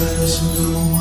there's no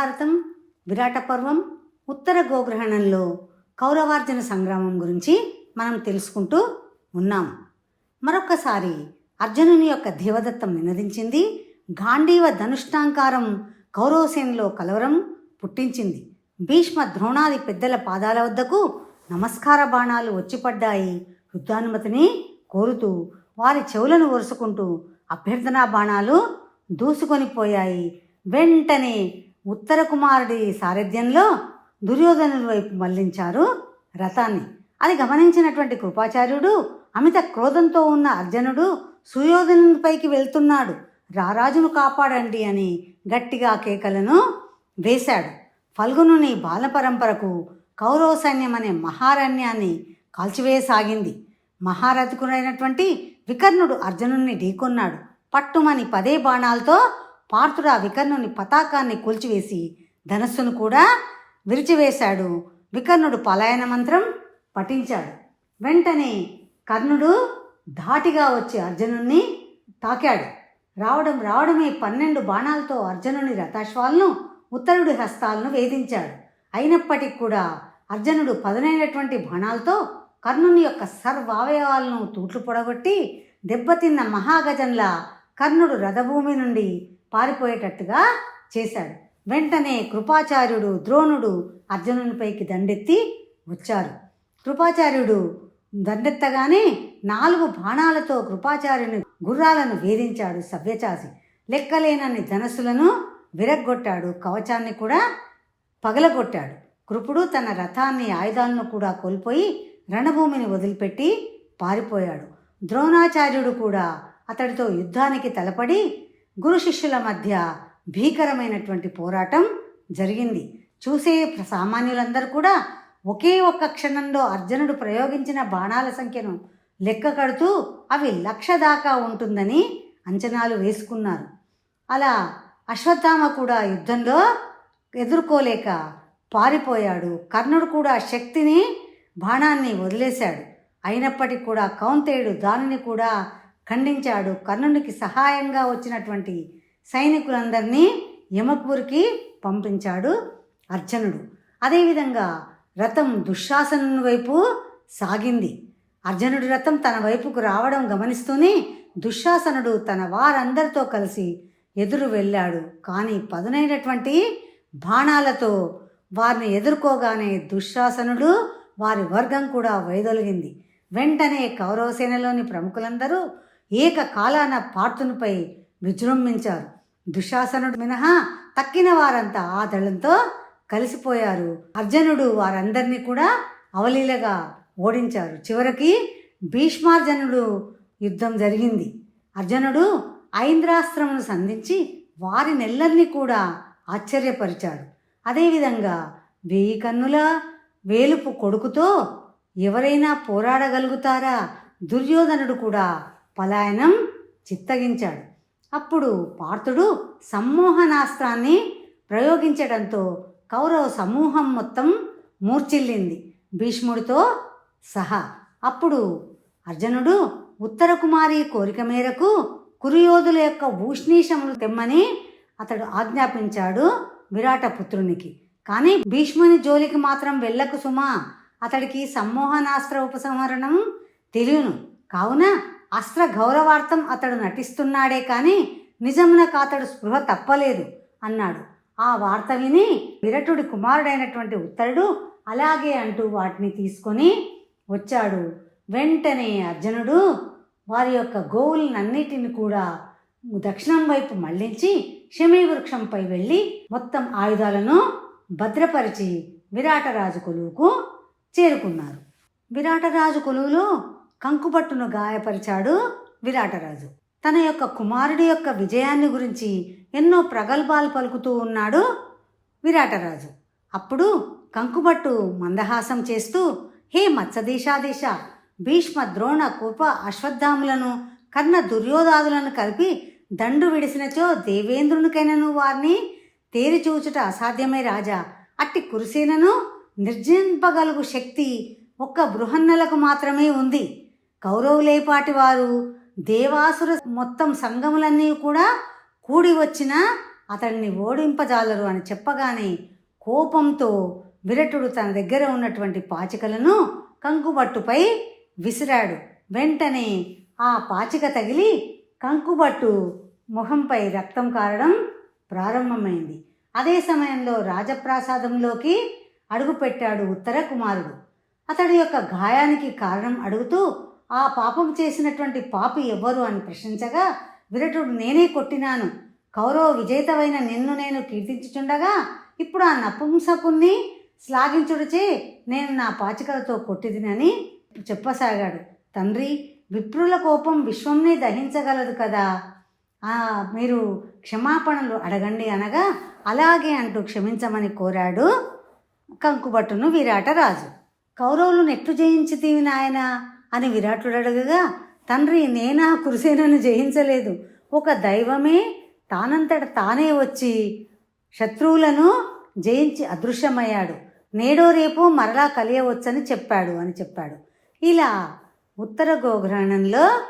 Mahabharatam విరాట పర్వం ఉత్తర గోగ్రహణంలో కౌరవార్జున సంగ్రామం గురించి మనం తెలుసుకుంటూ ఉన్నాం. మరొకసారి అర్జునుని యొక్క దేవదత్తం నినదించింది గాంధీవ ధనుష్టాంకారం కౌరవసేనలో కలవరం పుట్టించింది. భీష్మ ద్రోణాది పెద్దల పాదాల వద్దకు నమస్కార బాణాలు వచ్చిపడ్డాయి యుద్ధానుమతిని కోరుతూ వారి చెవులను ఒరుసుకుంటూ అభ్యర్థనా బాణాలు దూసుకొని పోయాయి. వెంటనే ఉత్తర కుమారుడి సారథ్యంలో దుర్యోధనుల వైపు మళ్ళించారు రథాన్ని. అది గమనించినటువంటి కృపాచార్యుడు అమిత క్రోధంతో ఉన్న అర్జునుడు సుయోధనునిపైకి వెళ్తున్నాడు. రారాజును కాపాడండి అని గట్టిగా కేకలను వేశాడు. ఫల్గునుని బాలపరంపరకు కౌరవ సైన్యం అనే మహారణ్యాన్ని కాల్చివేయసాగింది. మహారథకుడైనటువంటి వికర్ణుడు అర్జునుడిని ఢీకొన్నాడు. పట్టుమని పదే బాణాలతో పార్థుడు ఆ వికర్ణుని పతాకాన్ని కూల్చివేసి ధనస్సును కూడా విరిచివేశాడు. వికర్ణుడు పలాయన మంత్రం పఠించాడు. వెంటనే కర్ణుడు ధాటిగా వచ్చి అర్జునుణ్ణి తాకాడు. రావడం రావడమే పన్నెండు బాణాలతో అర్జునుని రథాశ్వాలను ఉత్తరుడి హస్తాలను వేధించాడు. అయినప్పటికీ కూడా అర్జునుడు పదునైనటువంటి బాణాలతో కర్ణుని యొక్క సర్వావయవాలను తూట్లు పొడగొట్టి దెబ్బతిన్న మహాగజంలా కర్ణుడు రథభూమి నుండి పారిపోయేటట్టుగా చేశాడు. వెంటనే కృపాచార్యుడు ద్రోణుడు అర్జునునిపైకి దండెత్తి వచ్చారు. కృపాచార్యుడు దండెత్తగానే నాలుగు బాణాలతో కృపాచార్యుని గుర్రాలను వేధించాడు సవ్యచాసి. లెక్కలేనన్ని ధనస్సులను విరగ్గొట్టాడు. కవచాన్ని కూడా పగలగొట్టాడు. కృపుడు తన రథాన్ని ఆయుధాలను కూడా కోల్పోయి రణభూమిని వదిలిపెట్టి పారిపోయాడు. ద్రోణాచార్యుడు కూడా అతడితో యుద్ధానికి తలపడి గురు శిష్యుల మధ్య భీకరమైనటువంటి పోరాటం జరిగింది. చూసే సామాన్యులందరూ కూడా ఒకే ఒక్క క్షణంలో అర్జునుడు ప్రయోగించిన బాణాల సంఖ్యను లెక్క కడుతూ అవి లక్ష దాకా ఉంటుందని అంచనాలు వేసుకున్నారు. అలా అశ్వత్థామ కూడా యుద్ధంలో ఎదుర్కోలేక పారిపోయాడు. కర్ణుడు కూడా శక్తిని బాణాన్ని వదిలేశాడు. అయినప్పటికీ కూడా కౌంతేయుడు దానిని కూడా ఖండించాడు. కర్ణునికి సహాయంగా వచ్చినటువంటి సైనికులందరినీ యమపూరికి పంపించాడు అర్జునుడు. అదేవిధంగా రథం దుశ్శాసను వైపు సాగింది. అర్జునుడి రథం తన వైపుకు రావడం గమనిస్తూనే దుశ్శాసనుడు తన వారందరితో కలిసి ఎదురు వెళ్ళాడు. కానీ పదునైనటువంటి బాణాలతో వారిని ఎదుర్కోగానే దుశ్శాసనుడు వారి వర్గం కూడా వైదొలిగింది. వెంటనే కౌరవసేనలోని ప్రముఖులందరూ ఏకకాలాన పార్థునిపై విజృంభించారు. దుశాసనుడు మినహా తక్కిన వారంతా ఆ దళంతో కలిసిపోయారు. అర్జునుడు వారందరినీ కూడా అవలీలగా ఓడించారు. చివరికి భీష్మార్జనుడు యుద్ధం జరిగింది. అర్జునుడు ఐంద్రాస్త్రమును సంధించి వారి నెల్లర్ని కూడా ఆశ్చర్యపరిచాడు. అదేవిధంగా వేయి కన్నుల వేలుపు కొడుకుతో ఎవరైనా పోరాడగలుగుతారా? దుర్యోధనుడు కూడా పలాయనం చిత్తగించాడు. అప్పుడు పార్థుడు సమ్మోహనాస్త్రాన్ని ప్రయోగించడంతో కౌరవ సమూహం మొత్తం మూర్చిల్లింది భీష్ముడితో సహా. అప్పుడు అర్జునుడు ఉత్తర కుమారి కోరిక మేరకు కురుయోధుల యొక్క ఊష్ణీషములు తెమ్మని అతడు ఆజ్ఞాపించాడు విరాట పుత్రునికి. కానీ భీష్ముని జోలికి మాత్రం వెళ్ళకు సుమా. అతడికి సమ్మోహనాస్త్ర ఉపసంహరణం తెలియను. కావున అస్త్ర గౌరవార్థం అతడు నటిస్తున్నాడే కానీ నిజమునకు అతడు స్పృహ తప్పలేదు అన్నాడు. ఆ వార్త విని విరటుడి కుమారుడైనటువంటి ఉత్తరుడు అలాగే అంటూ వాటిని తీసుకొని వచ్చాడు. వెంటనే అర్జునుడు వారి యొక్క గోవులనన్నిటిని కూడా దక్షిణం వైపు మళ్ళించి శమీ వృక్షంపై వెళ్ళి మొత్తం ఆయుధాలను భద్రపరిచి విరాటరాజు కొలువుకు చేరుకున్నారు. విరాటరాజు కొలువులో కంకుబట్టును గాయపరిచాడు విరాటరాజు. తన యొక్క కుమారుడి యొక్క విజయాన్ని గురించి ఎన్నో ప్రగల్భాలు పలుకుతూ ఉన్నాడు విరాటరాజు. అప్పుడు కంకుబట్టు మందహాసం చేస్తూ హే మత్సదేశాదేశ భీష్మ ద్రోణ కూప అశ్వత్థాములను కర్ణ దుర్యోధాదులను కలిపి దండు విడిసినచో దేవేంద్రునికైనను వారిని తేరిచూచుట అసాధ్యమే రాజా. అట్టి కురుసేనను నిర్జింపగలుగు శక్తి ఒక్క బృహన్నలకు మాత్రమే ఉంది. కౌరవులేపాటి వారు దేవాసుర మొత్తం సంఘములన్నీ కూడా కూడి వచ్చిన అతడిని ఓడింపజాలరు అని చెప్పగానే కోపంతో విరటుడు తన దగ్గర ఉన్నటువంటి పాచికలను కంకుబట్టుపై విసిరాడు. వెంటనే ఆ పాచిక తగిలి కంకుబట్టు ముఖంపై రక్తం కారడం ప్రారంభమైంది. అదే సమయంలో రాజప్రాసాదంలోకి అడుగుపెట్టాడు ఉత్తర కుమారుడు అతడి యొక్క గాయానికి కారణం అడుగుతూ ఆ పాపం చేసినటువంటి పాపి ఎవ్వరు అని ప్రశ్నించగా విరటుడు నేనే కొట్టినాను. కౌరవ విజేతవైన నిన్ను నేను కీర్తించుచుండగా ఇప్పుడు ఆ నపుంసకుణ్ణి శ్లాఘించుడిచే నేను నా పాచికలతో కొట్టిదినని చెప్పసాగాడు. తండ్రి విప్రుల కోపం విశ్వంనే దహించగలదు కదా. మీరు క్షమాపణలు అడగండి అనగా అలాగే అంటూ క్షమించమని కోరాడు కంకుబట్టును విరాటరాజు. కౌరవులు నెట్టు జయించితివి నాయన. అని విరాటుడు అడగగా తండ్రి నేనా కురుసేనను జయించలేదు. ఒక దైవమే తానంతట తానే వచ్చి శత్రువులను జయించి అదృశ్యమయ్యాడు. నేడో రేపు మరలా కలియవచ్చని చెప్పాడు అని చెప్పాడు. ఇలా ఉత్తర గోగ్రహణంలో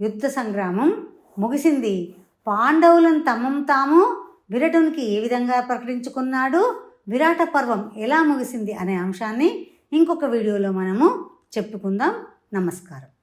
యుద్ధ సంగ్రామం ముగిసింది. పాండవులను తమం తాము విరటునికి ఏ విధంగా ప్రకటించుకున్నాడు? విరాట పర్వం ఎలా ముగిసింది అనే అంశాన్ని ఇంకొక వీడియోలో మనము చెప్పుకుందాం. నమస్కారం.